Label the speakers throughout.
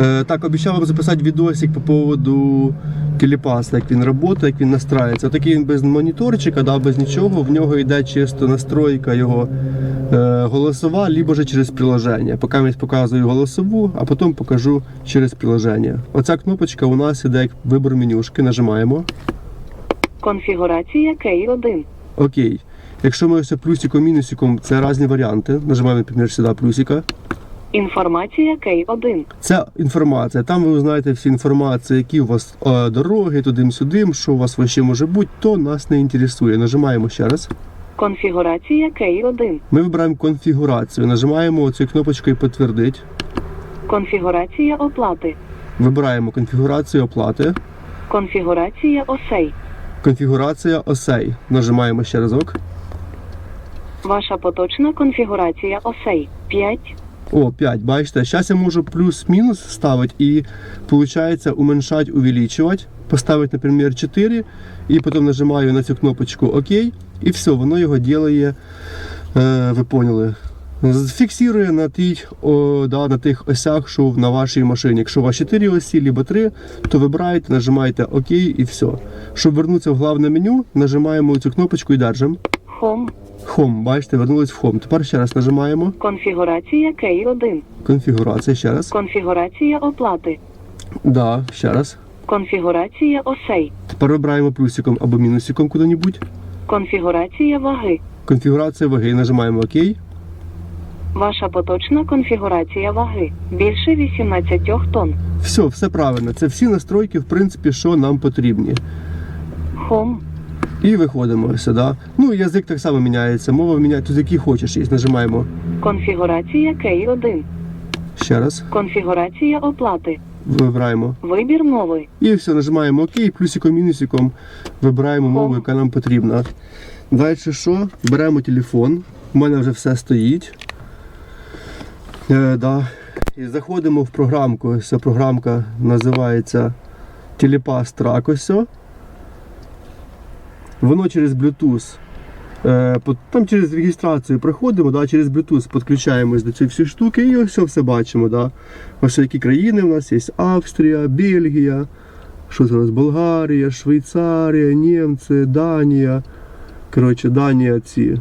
Speaker 1: Е, так, обіцяв вам записати відосик по поводу телепаса, як він працює, як він настраюється. Такий він без моніторчика, да, без нічого. В нього йде чисто настройка його е, голосова, либо же через приложення. Поки я показую голосову, а потім покажу через приложення. Оця кнопочка у нас іде як вибор менюшки. Нажимаємо.
Speaker 2: Конфігурація K1.
Speaker 1: Окей. Якщо ми ось плюсиком, мінусиком, це різні варіанти. Нажимаємо, наприклад, сюди плюсика.
Speaker 2: Інформація K1.
Speaker 1: Це інформація. Там ви узнаєте всі інформації, які у вас е, дороги, туди-сюди, що у вас ще може бути, то нас не інтересує. Нажимаємо ще раз.
Speaker 2: Конфігурація K1.
Speaker 1: Ми вибираємо конфігурацію, нажимаємо цією кнопочкою підтвердити.
Speaker 2: Конфігурація оплати.
Speaker 1: Вибираємо конфігурацію оплати.
Speaker 2: Конфігурація осей.
Speaker 1: Конфігурація осей. Нажимаємо ще разок.
Speaker 2: Ваша поточна конфігурація осей. 5.
Speaker 1: О, 5, бачите, зараз я можу плюс-мінус ставити і виходить уменьшати, увеличувати. Поставити, наприклад, 4, і потім нажимаю на цю кнопочку ОК, і все, воно його ділає, е, ви поняли. Фіксує на, тій, о, да, на тих осях, що на вашій машині. Якщо у вас 4 осі, або 3, то вибираєте, нажимаєте ОК і все. Щоб вернутися в головне меню, нажимаємо цю кнопочку і держимо.
Speaker 2: Home.
Speaker 1: Home, бачите, вернулись в Home. Тепер ще раз нажимаємо.
Speaker 2: Конфігурація K1.
Speaker 1: Конфігурація ще раз.
Speaker 2: Конфігурація оплати.
Speaker 1: Да, ще раз.
Speaker 2: Конфігурація осей.
Speaker 1: Тепер вибираємо плюсиком або мінусиком куди-небудь.
Speaker 2: Конфігурація ваги.
Speaker 1: Конфігурація ваги. Нажимаємо ОК.
Speaker 2: Ваша поточна конфігурація ваги. Більше 18 тонн.
Speaker 1: Все, все правильно. Це всі настройки, в принципі, що нам потрібні.
Speaker 2: Home.
Speaker 1: І виходимо сюди. Ну, язик так само міняється. Мова міняється, тут який хочеш є. Нажимаємо
Speaker 2: Конфігурація K1.
Speaker 1: ще раз.
Speaker 2: Конфігурація оплати.
Speaker 1: Вибираємо.
Speaker 2: Вибір мови.
Speaker 1: І все, нажимаємо ОК, плюсиком, мінусиком вибираємо мову, яка нам потрібна. Далі що? Беремо телефон. У мене вже все стоїть. Е, да. І заходимо в програмку. Ця програмка називається Telepass Track. Воно через Bluetooth. Е, Там через реєстрацію проходимо, да, через Bluetooth підключаємось до цієї всі штуки і ось все бачимо. Да. Ось які країни в нас є Австрія, Бельгія, що у нас Болгарія, Швейцарія, Німці, Данія. Коротше, Данія ці.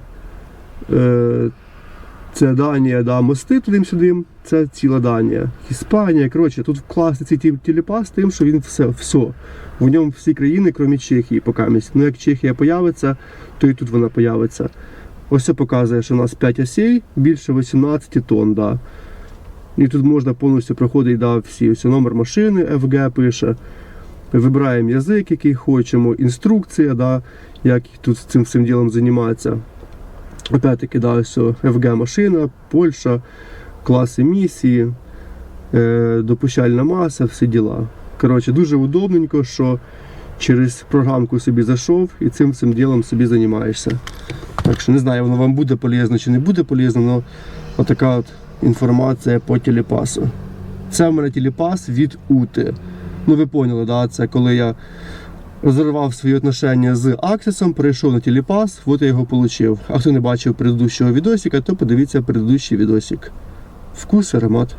Speaker 1: Е, це Данія, да, мости туди-сюди, це ціла Данія. Іспанія, коротше, тут вкласти цей ті- телепас тим, що він все, все. В ньому всі країни, крім Чехії, поки місць. Ну як Чехія появиться, то і тут вона появиться. Ось це показує, що у нас 5 осей, більше 18 тонн. Да. І тут можна повністю проходити да, всі. Ось номер машини FG пише. Вибираємо язик, який хочемо, інструкція, да, як тут цим всім ділом займатися. Опять-таки, да, все, FG машина, Польща, клас емісії, е, допущальна маса, всі діла. Коротше, дуже удобненько, що через програмку собі зайшов і цим цим ділом собі займаєшся. Так що не знаю, воно вам буде полезно чи не буде полезно, але отака от інформація по телепасу. Це в мене телепас від Ути. Ну ви поняли, да? це коли я розірвав свої отношення з Аксісом, перейшов на телепас, от я його отримав. А хто не бачив предыдущого відосика, то подивіться предыдущий відосик. Вкус, аромат.